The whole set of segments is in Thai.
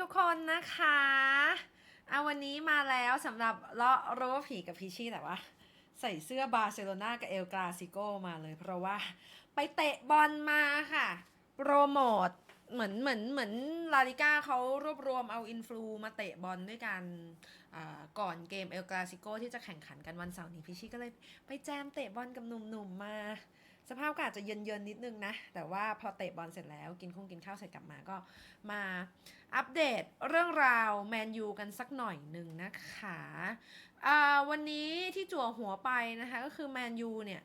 ทุกๆคนนะคะเอาวันนี้มาแล้วสำหรับเลาะโรผีกับพิชชี่แต่ว่า ใส่เสื้อบาร์เซโลนากับเอลกราซิโกมาเลย เพราะว่าไปเตะบอลมาค่ะ โปรโมทเหมือนเหมือนเหมือนลาลิก้าเขารวบรวมเอาอินฟลูมาเตะบอลด้วยกันก่อนเกมเอลกราซิโกที่จะแข่งขันกันวันเสาร์นี้พิชชี่ก็เลยไปแจมเตะบอลกับหนุ่มๆมา สภาพก็อาจจะเย็นๆนิดนึงนะ แต่ว่าพอเตะบอลเสร็จแล้วกินคงกินข้าวเสร็จกลับมาก็มาอัปเดตเรื่องราวแมนยูกันสักหน่อยหนึ่งนะคะอ่าวันนี้ที่จั่วหัวไปนะคะก็คือแมนยูเนี่ย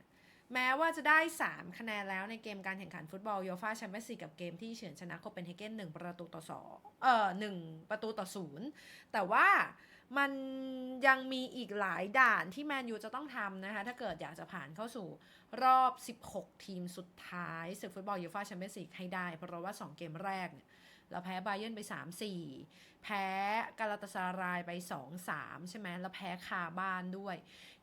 แม้ว่าจะได้ 3 คะแนนแล้วในเกมการแข่งขันฟุตบอลโยฟาแชมเปี้ยนส์ลีกกับเกมที่เฉือนชนะโคเปนเฮเกน1ประตูต่อ2เอ่อ1ประตูต่อ 0 แต่ว่า มันยังมีอีกหลายด่านที่แมนยูจะต้องทำนะคะ ถ้าเกิดอยากจะผ่านเข้าสู่รอบ 16 ทีมสุดท้ายศึกฟุตบอลยูฟ่าแชมเปี้ยนส์ลีกให้ได้ เพราะว่า 2 เกมแรกเนี่ยเราแพ้บาเยนไป 3-4 แพ้กาลาตาซารายไป 2-3 ใช่ไหมแล้วแพ้คาบ้านด้วย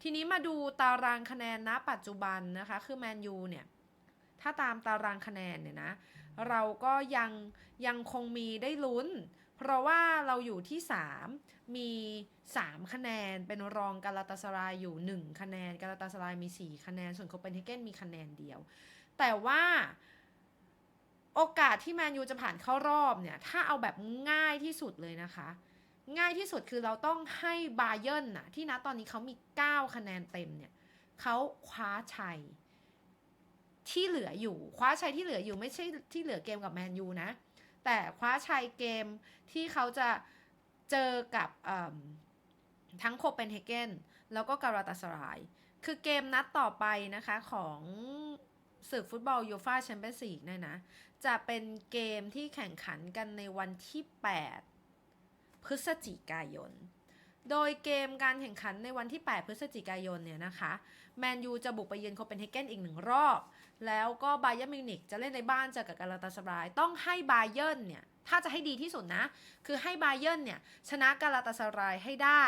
ทีนี้มาดูตารางคะแนนณปัจจุบันนะคะ คือแมนยูเนี่ย ถ้าตามตารางคะแนนเนี่ยนะ เราก็ยังยังคงมีได้ลุ้น เพราะว่าเราอยู่ที่ 3 มี 3 คะแนนเป็นรองกาลาตาสรายอยู่ 1 คะแนนกาลาตาสรายมี 4 คะแนน ส่วนโคเปนเฮเกนมีคะแนนเดียว แต่ว่าโอกาสที่แมนยูจะผ่านเข้ารอบเนี่ย ถ้าเอาแบบง่ายที่สุดเลยนะคะ ง่ายที่สุดคือเราต้องให้บาเยิร์นน่ะ ที่นะตอนนี้เขามี 9 คะแนนเต็มเนี่ยเขาคว้าชัยที่เหลืออยู่ คว้าชัยที่เหลืออยู่ไม่ใช่ที่เหลือเกมกับแมนยูนะ แต่คว้าชัยเกมที่เขาจะเจอกับทั้งโคเปนเฮเกนแล้วก็การาตาสราย คือเกมนัดต่อไปนะคะของศึกฟุตบอลยูฟาแชมเปี้ยนส์ลีกเนี่ยนะ จะเป็นเกมที่แข่งขันกันในวันที่ 8 พฤศจิกายน โดยเกมการแข่งขันในวันที่ 8 พฤศจิกายนเนี่ยนะคะ แมนยูจะบุกไปเยือนโคเปนเฮเกนอีกหนึ่งรอบ แล้วก็บาเยิร์นมิวนิกจะเล่นในบ้านเจอกับกาลาตาสรายต้องให้บาเยิร์เนี่ยถ้าจะให้ดีที่สุดนะ คือให้บาเยิร์เนี่ยชนะกาลาตาสรายให้ได้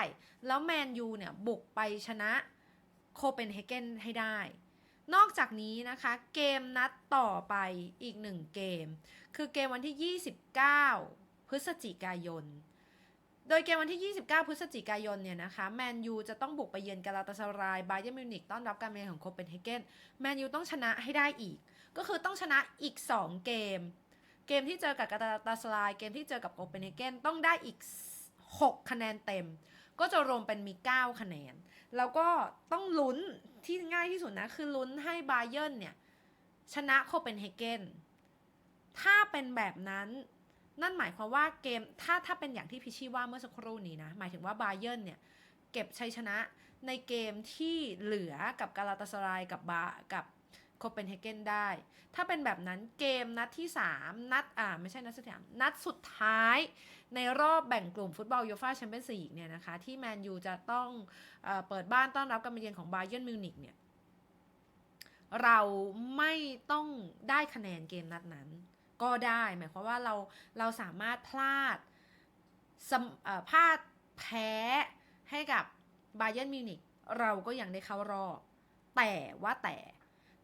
แล้วแมนยูเนี่ยบุกไปชนะโคเปนเฮเกนให้ได้ นอกจากนี้นะคะเกมนัดต่อไปอีกหนึ่งเกม คือเกมวันที่ 29 พฤศจิกายน โดยเกมวันที่ 29 พฤศจิกายนเนี่ยนะคะแมนยูจะต้องบุกไปเยือนกาลาตาสรายบาเยิร์มิวนิกต้อนรับการมาเยือนของโคเปนเฮเกนแมนยูต้องชนะให้ได้อีก ก็คือต้องชนะอีก 2 เกม เกมที่เจอกับกาลาตาสราย เกมที่เจอกับโคเปนเฮเกนต้องได้อีก 6 คะแนนเต็ม ก็จะรวมเป็นมี 9 คะแนน แล้วก็ต้องลุ้นที่ง่ายที่สุดนะคือลุ้นให้บาเยิร์เนี่ยชนะโคเปนเฮเกนถ้าเป็นแบบนั้น นั่นหมายความว่าเกมถ้าถ้าเป็นอย่างที่พิชชี่ว่าเมื่อสักครู่นี้นะ หมายถึงว่าบาเยิร์นเนี่ยเก็บชัยชนะในเกมที่เหลือกับกาลาตาสรายกับบากับโคเปนเฮเกนได้ ถ้าเป็นแบบนั้นเกมนัดที่ 3 นัดอ่าไม่ใช่นัดสุดท้ายนัดสุดท้าย ในรอบแบ่งกลุ่มฟุตบอลยูฟ่าแชมเปี้ยนส์ลีกเนี่ยนะคะ ที่แมนยูจะต้องเออเปิดบ้านต้อนรับการมาเยือนของบาเยิร์นมิวนิกเนี่ย เราไม่ต้องได้คะแนนเกมนัดนั้น ก็ได้ หมายความว่าเราเราสามารถพลาดพลาดแพ้ให้กับบาเยิร์นมิวนิกเราก็ยังได้เข้ารอบ แต่ว่าแต่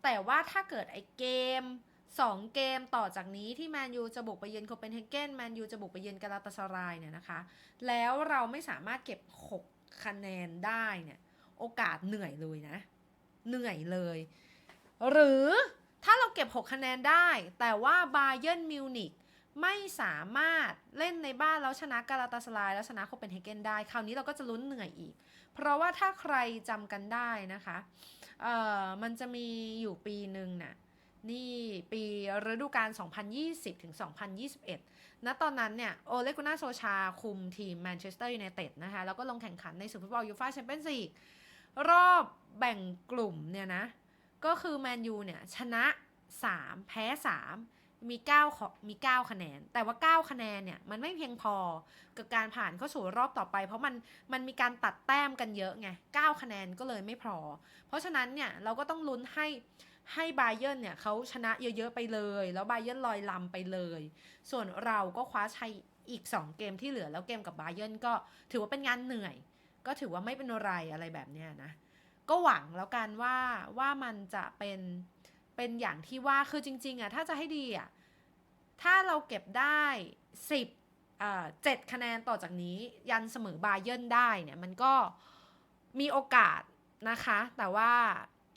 แต่ว่าถ้าเกิดไอเกม 2 เกมต่อจากนี้ที่แมนยูจะบุกไปเยือนโคเปนเฮเกนแมนยูจะบุกไปเยือนกาลาตาสรายเนี่ยนะคะ แล้วเราไม่สามารถเก็บ 6 คะแนนได้เนี่ย โอกาสเหนื่อยเลยนะ เหนื่อยเลย หรือ ถ้าเราเก็บ 6 คะแนนได้ แต่ว่าบาเยิร์นมิวนิกไม่สามารถเล่นในบ้านแล้วชนะกาลาตาสลาย แล้วชนะโคเปนเฮเกนได้ คราวนี้เราก็จะลุ้นเหนื่อยอีก เพราะว่าถ้าใครจำกันได้นะคะเอ่อมันจะมีอยู่ปีหนึ่งน่ะนี่ปีฤดูกาล 2020 ถึง 2021 ณ ตอนนั้นเนี่ย โอเลกุน่าโซชาคุมทีมแมนเชสเตอร์ยูไนเต็ดนะคะ แล้วก็ลงแข่งขันในศึกฟุตบอลยูฟ่าแชมเปี้ยนส์ลีกรอบแบ่งกลุ่มเนี่ยนะ ก็คือแมนยูเนี่ยชนะ 3 แพ้ 3 มี 9 ขอมี 9 คะแนน แต่ว่า 9 คะแนนเนี่ยมันไม่เพียงพอกับการผ่านเข้าสู่รอบต่อไป เพราะมันมันมีการตัดแต้มกันเยอะไง 9 คะแนนก็เลยไม่พอ เพราะฉะนั้นเนี่ยเราก็ต้องลุ้นให้ให้ไบเยิร์เนี่ยเขาชนะเยอะๆไปเลย แล้วไบเยิร์ลอยลำไปเลย ส่วนเราก็คว้าชัยอีก 2 เกมที่เหลือแล้วเกมกับไบเยิร์ก็ถือว่าเป็นงานเหนื่อย ก็ถือว่าไม่เป็นไรอะไรแบบเนี้ยนะ ก็หวังแล้วกันว่าว่ามันจะเป็นเป็นอย่างที่ว่าคือจริง ๆอะถ้าจะให้ดีอะถ้าเราเก็บได้10อ่าเจ็ดคะแนนต่อจากนี้ยันเสมอบาเยิร์นได้เนี่ยมันก็มีโอกาสนะคะ แต่ว่า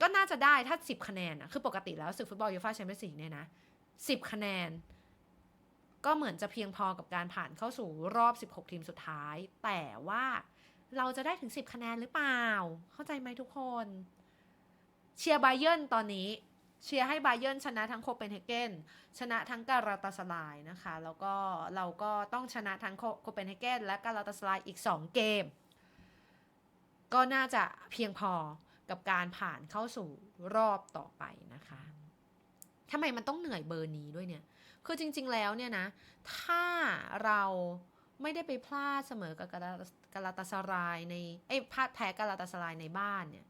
ก็น่าจะได้ถ้า 10 คะแนนอะคือปกติแล้วศึกฟุตบอลยูฟ่าแชมเปี้ยนส์ลีกเนี่ยนะ10 คะแนน ก็เหมือนจะเพียงพอกับการผ่านเข้าสู่รอบ 16 ทีมสุดท้าย แต่ว่า เราจะได้ถึง 10 คะแนนหรือเปล่า เข้าใจไหมทุกคน เชียร์ไบเยนตอนนี้ เชียร์ให้ไบเยนชนะทั้งโคเปนเฮเกนชนะทั้งการาตาสลายนะคะ แล้วก็เราก็ต้องชนะทั้งโคเปนเฮเกนและการาตาสลายอีก 2 เกม ก็น่าจะเพียงพอกับการผ่านเข้าสู่รอบต่อไปนะคะทำไมมันต้องเหนื่อยเบอร์นี้ด้วยเนี่ย คือจริง ๆ แล้วเนี่ยนะ ถ้าเราไม่ได้ไปพลาดเสมอกับกา กาลาตาสรายในเอ้พลาดแพ้กาลาตาสรายในบ้านเนี่ย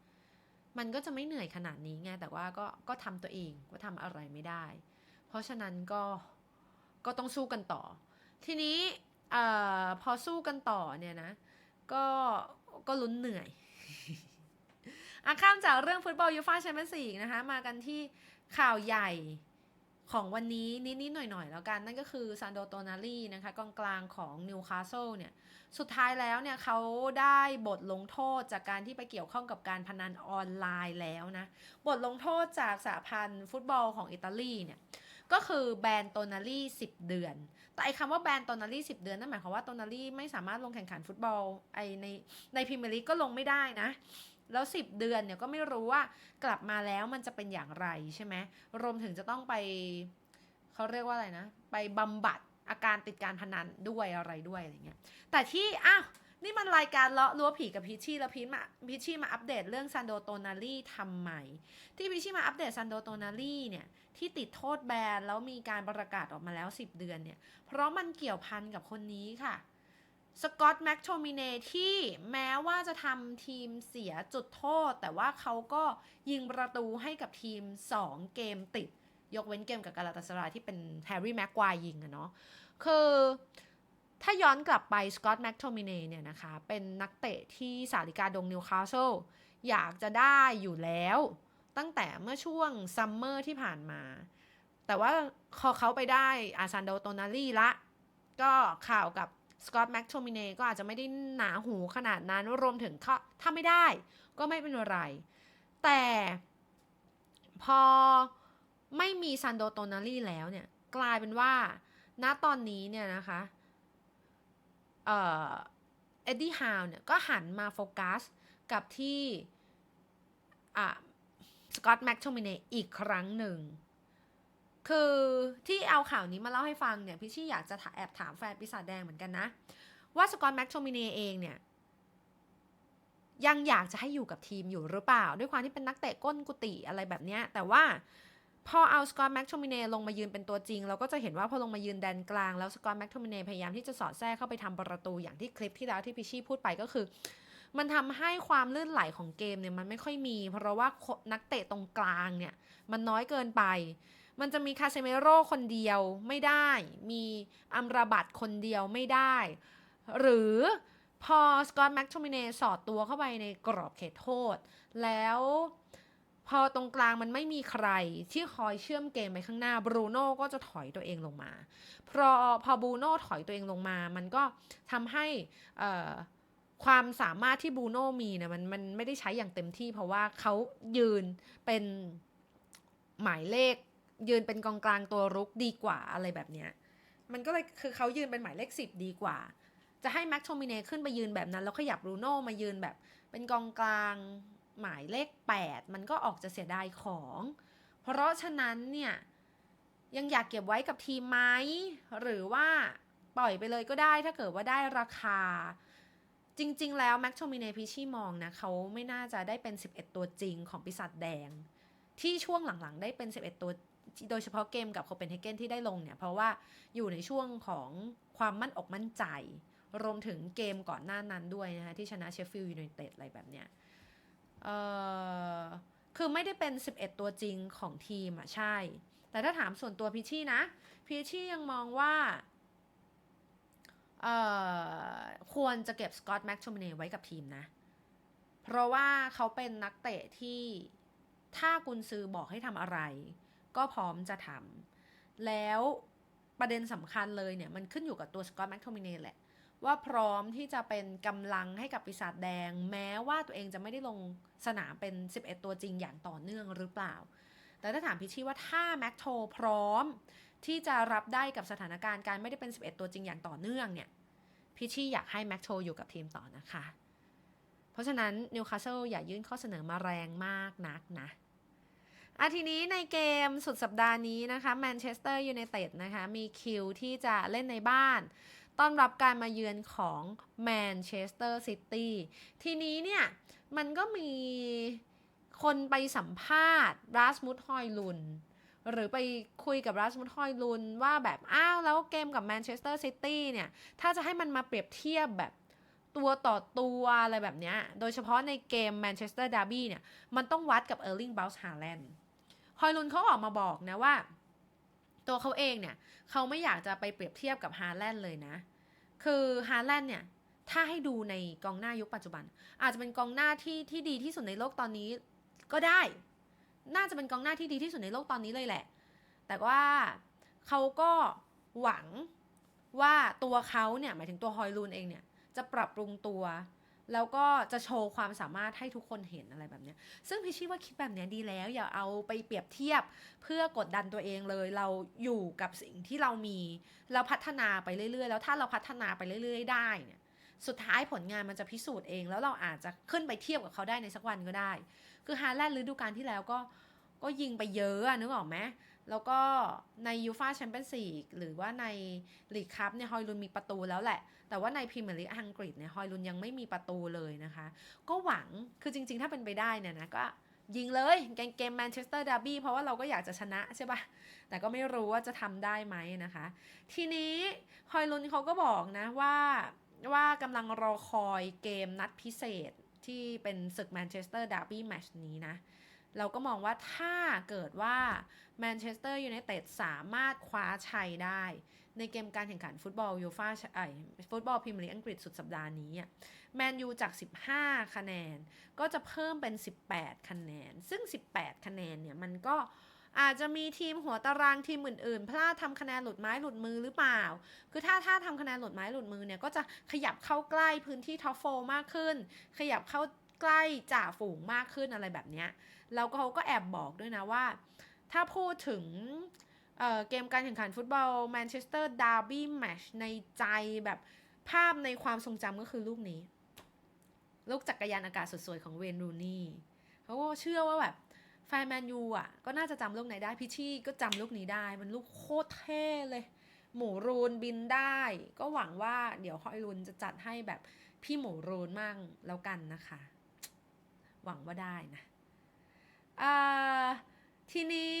มันก็จะไม่เหนื่อยขนาดนี้ไงแต่ว่าก็ก็ทำตัวเองว่าทำอะไรไม่ได้ เพราะฉะนั้นก็ก็ต้องสู้กันต่อ ทีนี้อพอสู้กันต่อเนี่ยนะ ก็ก็ลุ้นเหนื่อยอะข้ามจากเรื่องฟุตบอลยูฟ่าแชมเปี้ยนส์ลีกนะคะ มากันที่ข่าวใหญ่ ของวันนี้นิดๆหน่อยๆแล้วกัน นั่นก็คือซานโดโตนาลีนะคะกองกลางของนิวคาสเซิลเนี่ยสุดท้ายแล้วเนี่ยเขาได้บทลงโทษจากการที่ไปเกี่ยวข้องกับการพนันออนไลน์แล้วนะ บทลงโทษจากสหพันธ์ฟุตบอลของอิตาลีเนี่ยก็คือแบนโตนาลี10 เดือน แต่ไอ้คำว่าแบนโตนาลี10 เดือนนั่นหมายความว่าโตนาลีไม่สามารถลงแข่งขันฟุตบอลไอในในพรีเมียร์ลีกก็ลงไม่ได้นะ แล้ว 10 เดือนเนี่ยก็ไม่รู้ว่ากลับมาแล้วมันจะเป็นอย่างไรใช่ไหมรวมถึงจะต้องไปเขาเรียกว่าอะไรนะ ไปบำบัดอาการติดการพนันด้วยอะไรด้วยอะไรเงี้ยแต่ที่อ้าวนี่มันรายการเลาะรั้วผีกับพิชชี่แล้วพีชมาพิชชี่มาอัปเดตเรื่องซันโดโตนาลีทำไมที่พิชชี่มาอัปเดตซันโดโตนาลีเนี่ยที่ติดโทษแบนแล้วมีการประกาศออกมาแล้ว 10 เดือนเนี่ยเพราะมันเกี่ยวพันกับคนนี้ค่ะ สกอตต์แม็กโทมิเนที่แม้ว่าจะทำทีมเสียจุดโทษ แต่ว่าเขาก็ยิงประตูให้กับทีม 2 เกมติด ยกเว้นเกมกับกาลาตาสรายที่เป็นแฮร์รี่แม็กควายยิงอะเนาะคือถ้าย้อนกลับไปสกอตต์แม็กโทมิเนเนี่ยนะคะ เป็นนักเตะที่สาริกาดงนิวคาสเซิลอยากจะได้อยู่แล้ว ตั้งแต่เมื่อช่วงซัมเมอร์ที่ผ่านมา แต่ว่าพอเขาไปได้อาซันโดโตนาลีละ ก็ข่าวกับ สกอตต์แม็กโทมิเนก็อาจจะไม่ได้หนาหูขนาดนั้น รวมถึงเขาถ้าไม่ได้ก็ไม่เป็นไร แต่พอไม่มีซันโดโตนาลีแล้วเนี่ย กลายเป็นว่า ณตอนนี้เนี่ยนะคะ เอ่อเอ็ดดี้ฮาวเนี่ย ก็หันมาโฟกัสกับที่ อะสกอตต์แม็กโทมิเนอีกครั้งหนึ่ง คือที่เอาข่าวนี้มาเล่าให้ฟังเนี่ยพี่ชี่อยากจะแอบถามแฟนปีศาจแดงเหมือนกันนะ ว่าสกอตต์แม็กโทมิเนเองเนี่ย ยังอยากจะให้อยู่กับทีมอยู่หรือเปล่า ด้วยความที่เป็นนักเตะก้นกุฏิอะไรแบบเนี้ย แต่ว่าพอเอาสกอตต์แม็กโทมิเนลงมายืนเป็นตัวจริง เราก็จะเห็นว่าพอลงมายืนแดนกลาง แล้วสกอตต์แม็กโทมิเนพยายามที่จะสอดแทรกเข้าไปทำประตูอย่างที่คลิปที่แล้วที่พิชชี่พูดไปก็คือ มันทำให้ความลื่นไหลของเกมเนี่ยมันไม่ค่อยมี เพราะว่านักเตะตรงกลางเนี่ย มันน้อยเกินไป มันจะมีคาเซเมโร่คนเดียวไม่ได้ มีอัมราบัตคนเดียวไม่ได้ หรือพอสกอตแม็กโทมิเนสอดตัวเข้าไปในกรอบเขตโทษ แล้วพอตรงกลางมันไม่มีใครที่คอยเชื่อมเกมไปข้างหน้าบรูโน่ก็จะถอยตัวเองลงมาพอพอบรูโน่ถอยตัวเองลงมา มันก็ทำให้ความสามารถที่บรูโน่มีเนี่ยมันมันไม่ได้ใช้อย่างเต็มที่เพราะว่าเขายืนเป็นหมายเลข ยืนเป็นกองกลางตัวรุกดีกว่าอะไรแบบเนี้ยมันก็เลยคือเขายืนเป็นหมายเลขสิบดีกว่า จะให้แม็กโทมิเนขึ้นไปยืนแบบนั้น แล้วขยับบรูโน่มายืนแบบเป็นกองกลางหมายเลข 8 มันก็ออกจะเสียดายของ เพราะฉะนั้นเนี่ยยังอยากเก็บไว้กับทีมไหมหรือว่าปล่อยไปเลยก็ได้ถ้าเกิดว่าได้ราคา จริง ๆ แล้วแม็กโทมิเนพิชี่มองนะเขาไม่น่าจะได้เป็น 11 ตัวจริงของปีศาจแดง ที่ช่วงหลังๆ ได้เป็น 11 ตัว โดยเฉพาะเกมกับโคเปนเฮเกนที่ได้ลงเนี่ย เพราะว่าอยู่ในช่วงของความมั่นอกมั่นใจ รวมถึงเกมก่อนหน้านั้นด้วยนะคะที่ชนะเชฟฟิลด์ยูไนเต็ดอะไรแบบเนี้ยเออคือไม่ได้เป็น 11 ตัวจริงของทีมอะใช่ แต่ถ้าถามส่วนตัวพิชชี่นะ พิชชี่ยังมองว่าเออควรจะเก็บสกอตแม็กโทมิเนไว้กับทีมนะ เพราะว่าเขาเป็นนักเตะที่ถ้ากุนซือบอกให้ทำอะไร ก็พร้อมจะทำแล้วประเด็นสำคัญเลยเนี่ย มันขึ้นอยู่กับตัวสกอตแมคโทมินเนแหละ ว่าพร้อมที่จะเป็นกำลังให้กับปีศาจแดง แม้ว่าตัวเองจะไม่ได้ลงสนามเป็น 11 ตัวจริงอย่างต่อเนื่องหรือเปล่า แต่ถ้าถามพิชชี่ว่าถ้าแม็กโทพร้อมที่จะรับได้กับสถานการณ์การไม่ได้เป็น 11 ตัวจริงอย่างต่อเนื่องเนี่ยพิชชี่อยากให้แม็กโทอยู่กับทีมต่อนะคะ เพราะฉะนั้นนิวคาสเซิลอย่ายื่นข้อเสนอมาแรงมากนักนะ อาทีนี้ในเกมสุดสัปดาห์นี้นะคะแมนเชสเตอร์ยูไนเต็ดนะคะมีคิวที่จะเล่นในบ้าน ต้อนรับการมาเยือนของแมนเชสเตอร์ซิตี้ทีนี้เนี่ยมันก็มีคนไปสัมภาษณ์รัสมุดฮอยลุนหรือไปคุยกับรัสมุดฮอยลุนว่าแบบอ้าวแล้วเกมกับแมนเชสเตอร์ซิตี้เนี่ย ถ้าจะให้มันมาเปรียบเทียบแบบตัวต่อตัวอะไรแบบเนี้ย โดยเฉพาะในเกมแมนเชสเตอร์ดาร์บี้เนี่ย มันต้องวัดกับเออร์ลิงบลส์ฮาแลนด์ ฮอยลุนเขาออกมาบอกนะว่า ตัวเขาเองเนี่ยเขาไม่อยากจะไปเปรียบเทียบกับฮาแลนด์เลยนะ คือฮาแลนด์เนี่ยถ้าให้ดูในกองหน้ายุคปัจจุบัน อาจจะเป็นกองหน้าที่ที่ดีที่สุดในโลกตอนนี้ก็ได้ น่าจะเป็นกองหน้าที่ดีที่สุดในโลกตอนนี้เลยแหละ แต่ว่าเขาก็หวังว่าตัวเขาเนี่ยหมายถึงตัวฮอยลูนเองเนี่ยจะปรับปรุงตัว แล้วก็จะโชว์ความสามารถให้ทุกคนเห็นอะไรแบบนี้ ซึ่งพี่ชี่ว่าคิดแบบนี้ดีแล้ว อย่าเอาไปเปรียบเทียบเพื่อกดดันตัวเองเลย เราอยู่กับสิ่งที่เรามี เราพัฒนาไปเรื่อยๆ แล้วถ้าเราพัฒนาไปเรื่อย ๆ ได้เนี่ยสุดท้ายผลงานมันจะพิสูจน์เอง แล้วเราอาจจะขึ้นไปเทียบกับเขาได้ในสักวันก็ได้ คือฮาแลนด์ฤดูกาลที่แล้วก็ก็ยิงไปเยอะอะนึกออกไหม แล้วก็ในยูฟาแชมเปี้ยนส์ลีกหรือว่าในลีกคัพเนี่ยฮอยลุนมีประตูแล้วแหละ แต่ว่าในพรีเมียร์ลีกอังกฤษเนี่ยฮอยลุนยังไม่มีประตูเลยนะคะ ก็หวังคือจริง ๆ ถ้าเป็นไปได้เนี่ยนะก็ยิงเลยเกมแมนเชสเตอร์ดาร์บี้เพราะว่าเราก็อยากจะชนะใช่ปะแต่ก็ไม่รู้ว่าจะทำได้ไหมนะคะ ทีนี้ฮอยลุนเขาก็บอกนะว่าว่ากำลังรอคอยเกมนัดพิเศษที่เป็นศึกแมนเชสเตอร์ดาร์บี้แมชนี้นะ เราก็มองว่าถ้าเกิดว่าแมนเชสเตอร์ยูไนเต็ดสามารถคว้าชัยได้ ในเกมการแข่งขันฟุตบอลยูฟาไอฟุตบอลพรีเมียร์ลีกอังกฤษสุดสัปดาห์นี้แมนยูจาก 15 คะแนน ก็จะเพิ่มเป็น 18 คะแนน ซึ่ง 18 คะแนนเนี่ยมันก็อาจจะมีทีมหัวตารางทีมอื่นๆ พลาดทำคะแนนหลุดไม้หลุดมือหรือเปล่า คือถ้าถ้าทำคะแนนหลุดไม้หลุดมือเนี่ยก็จะขยับเข้าใกล้พื้นที่ท็อปโฟมากขึ้น ขยับเข้า ใกล้จ่าฝูงมากขึ้นอะไรแบบนี้แล้วก็เขาก็แอบบอกด้วยนะว่า ถ้าพูดถึงเเกมการแข่งขันฟุตบอลแมนเชสเตอร์ดาร์บี้แมชในใจแบบภาพในความทรงจำก็คือลูกนี้ ลูกจักรยานอากาศสวยๆของเวนรูนี่เขาก็เชื่อว่าแบบแฟนแมนยูอะก็น่าจะจำลูกไหนได้พิชี่ก็จำลูกนี้ได้ มันลูกโคตรเท่เลย หมูรูนบินได้ ก็หวังว่าเดี๋ยวฮอยรูนจะจัดให้แบบพี่หมูรูนมั่งแล้วกันนะคะ หวังว่าได้นะทีนี้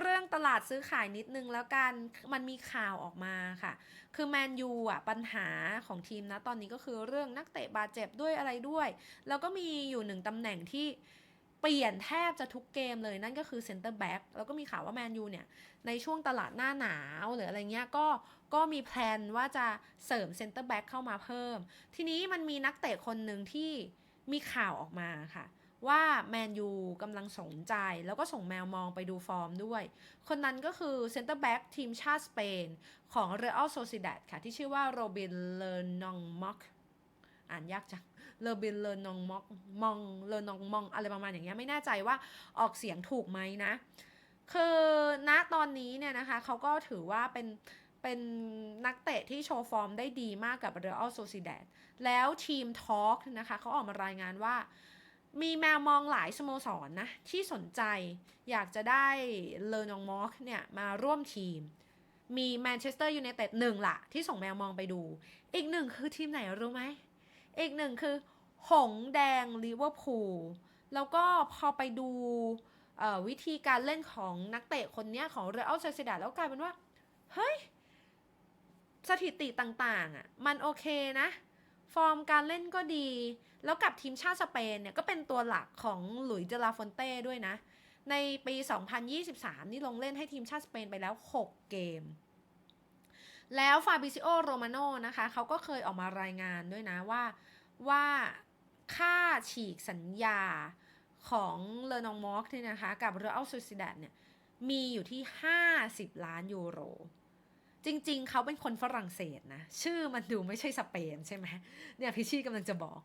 เรื่องตลาดซื้อขายนิดนึงแล้วกัน มันมีข่าวออกมาค่ะ คือแมนยูอะปัญหาของทีมนะตอนนี้ก็คือเรื่องนักเตะบาดเจ็บด้วยอะไรด้วย แล้วก็มีอยู่หนึ่งตำแหน่งที่เปลี่ยนแทบจะทุกเกมเลยนั่นก็คือเซนเตอร์แบ็กแล้วก็มีข่าวว่าแมนยูเนี่ย ในช่วงตลาดหน้าหนาวหรืออะไรเงี้ยก็ก็มีแพลนว่าจะเสริมเซนเตอร์แบ็กเข้ามาเพิ่ม ทีนี้มันมีนักเตะคนหนึ่งที่ มีข่าวออกมาค่ะ ว่าแมนยูกำลังสนใจ แล้วก็ส่งแมวมองไปดูฟอร์มด้วย คนนั้นก็คือเซนเตอร์แบ็กทีมชาติสเปน ของเรอัลโซซิดาดค่ะ ที่ชื่อว่าโรบินเลนองม็อกอ่านยากจังเลบินเลนองม็อกมองเลนองมองอะไรประมาณอย่างเงี้ยไม่แน่ใจว่าออกเสียงถูกไหมนะ คือณตอนนี้เนี่ยนะคะเขาก็ถือว่าเป็น เป็นนักเตะที่โชว์ฟอร์มได้ดีมากกับเรอัลโซซิดาดแล้วทีมทอล์กนะคะเขาออกมารายงานว่า มีแมวมองหลายสโมสรนนะ ที่สนใจอยากจะได้เลอนองมอกเนี่ยมาร่วมทีม มีแมนเชสเตอร์ยูไนเต็ดหนึ่งละที่ส่งแมวมองไปดู อีกหนึ่งคือทีมไหนรู้ไหม อีกหนึ่งคือ หงแดงลิเวอร์พูลแล้วก็พอไปดูวิธีการเล่นของนักเตะคนนี้ของเรอัลเซซิดาแล้วกลายเป็นว่า เฮ้ย สถิติต่างๆอะมันโอเคนะ ฟอร์มการเล่นก็ดี แล้วกับทีมชาติสเปนเนี่ยก็เป็นตัวหลักของหลุยส์เจลาฟอนเต้ด้วยนะ ในปี 2023 นี่ลงเล่นให้ทีมชาติสเปนไปแล้ว 6 เกม แล้วฟาบิซิโอโรมาโนนะคะเขาก็เคยออกมารายงานด้วยนะว่าว่าค่าฉีกสัญญาของเลนองมอร์กเนี่ยนะคะ กับเรอัลซูซิดาดเนี่ยมีอยู่ที่ 50 ล้านยูโร จริง ๆ เขาเป็นคนฝรั่งเศสนะ ชื่อมันดูไม่ใช่สเปนใช่ไหมเนี่ยพิชชี่กำลังจะบอก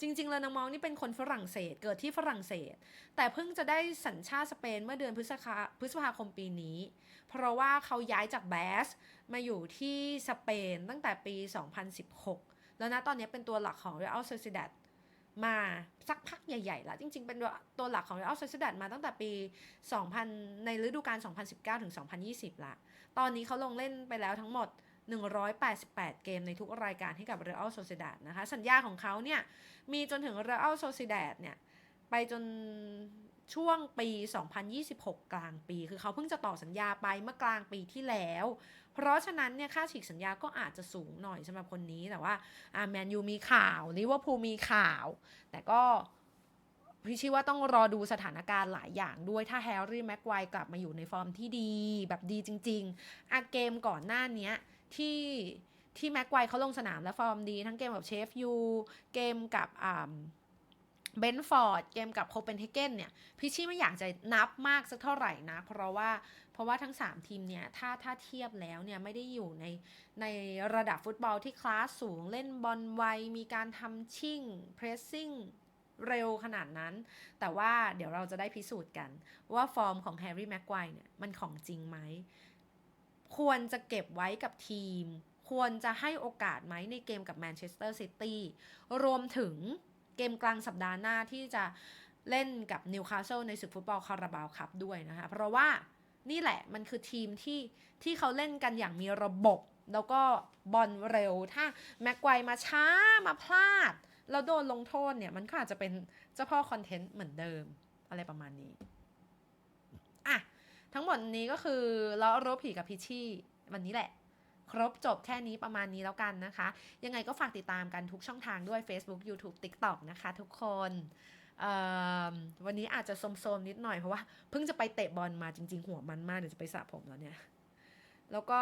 จริง ๆ แล้วน้องมองนี่เป็นคนฝรั่งเศสเกิดที่ฝรั่งเศส แต่เพิ่งจะได้สัญชาติสเปนเมื่อเดือนพฤษภาพฤษภาคมปีนี้ เพราะว่าเขาย้ายจากแบส มาอยู่ที่สเปนตั้งแต่ปี 2016 แล้วนะตอนนี้เป็นตัวหลักของ Real Sociedad มาสักพักใหญ่ๆแล้วจริง ๆ เป็นตัวหลักของ Real Sociedad มาตั้งแต่ปี 2000 ในฤดูกาล 2019 ถึง 2020ละ ตอนนี้เขาลงเล่นไปแล้วทั้งหมด 188 เกมในทุกรายการให้กับ Real Sociedad นะคะ สัญญาของเขาเนี่ยมีจนถึง Real Sociedad เนี่ยไปจนช่วงปี 2026 กลางปี คือเขาเพิ่งจะต่อสัญญาไปเมื่อกลางปีที่แล้ว เพราะฉะนั้นเนี่ยค่าฉีกสัญญาก็อาจจะสูงหน่อยสำหรับคนนี้ แต่ว่าอาแมนยูมีข่าวลิเวอร์พูลมีข่าว แต่ก็ พี่ชี้ว่าต้องรอดูสถานการณ์หลายอย่างด้วยถ้าแฮร์รี่แม็กไกวร์กลับมาอยู่ในฟอร์มที่ดีแบบดีจริงๆอะเกมก่อนหน้านี้ที่ที่แม็กไกว์เขาลงสนามและฟอร์มดี ทั้งเกมกับเชฟยูเกมกับอ่าเบนฟอร์ดเกมกับโคเปนเฮเกนเนี่ยพี่ชี่ไม่อยากจะนับมากสักเท่าไหร่นะ เพราะว่าเพราะว่าทั้ง 3 ทีมเนี่ยถ้าถ้าเทียบแล้วเนี่ยไม่ได้อยู่ในในระดับฟุตบอลที่คลาสสูงเล่นบอลไวมีการทำชิ่งเพรสซิ่ง เร็วขนาดนั้น แต่ว่าเดี๋ยวเราจะได้พิสูจน์กัน ว่าฟอร์มของแฮร์รี่แม็กไกวร์เนี่ยมันของจริงไหม ควรจะเก็บไว้กับทีม ควรจะให้โอกาสไหมในเกมกับแมนเชสเตอร์ซิตี้รวมถึงเกมกลางสัปดาห์หน้าที่จะเล่นกับนิวคาสเซิลในศึกฟุตบอลคาราบาวคัพด้วยนะคะ เพราะว่านี่แหละมันคือทีมที่ที่เขาเล่นกันอย่างมีระบบ แล้วก็บอลเร็วถ้าแม็กไกวร์มาช้ามาพลาด แล้วโดนลงโทษเนี่ยมันก็อาจจะเป็นเจ้าพ่อคอนเทนต์เหมือนเดิมอะไรประมาณนี้อะทั้งหมดนี้ก็คือล้อรบผีกับพิชี่วันนี้แหละ ครบจบแค่นี้ประมาณนี้แล้วกันนะคะ ยังไงก็ฝากติดตามกันทุกช่องทางด้วย Facebook YouTube TikTok นะคะทุกคนวันนี้อาจจะโสมๆนิดหน่อยเพราะว่าเพิ่งจะไปเตะบอลมาจริง ๆ หัวมันมากเดี๋ยวจะไปสระผมแล้วเนี่ย แล้วก็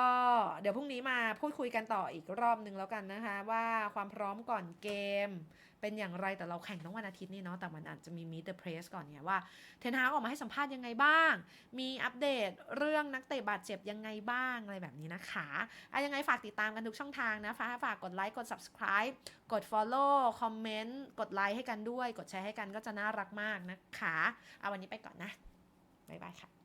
เดี๋ยวพรุ่งนี้มาพูดคุยกันต่ออีกรอบหนึ่งแล้วกันนะคะ ว่าความพร้อมก่อนเกม เป็นอย่างไรแต่เราแข่งทั้งวันอาทิตย์นี่เนาะแต่มันอาจจะมีมีเดอะเพรสก่อนเนี่ยว่าเทนฮากออกมาให้สัมภาษณ์ยังไงบ้าง มีอัปเดตเรื่องนักเตะบาดเจ็บยังไงบ้างอะไรแบบนี้นะคะอะยังไงฝากติดตามกันทุกช่องทางนะคะฝากกดไลค์กด subscribe กด follow คอมเมนต์กดไลค์ให้กันด้วย กดแชร์ให้กันก็จะน่ารักมากนะคะเอาวันนี้ไปก่อนนะบ๊ายบายค่ะ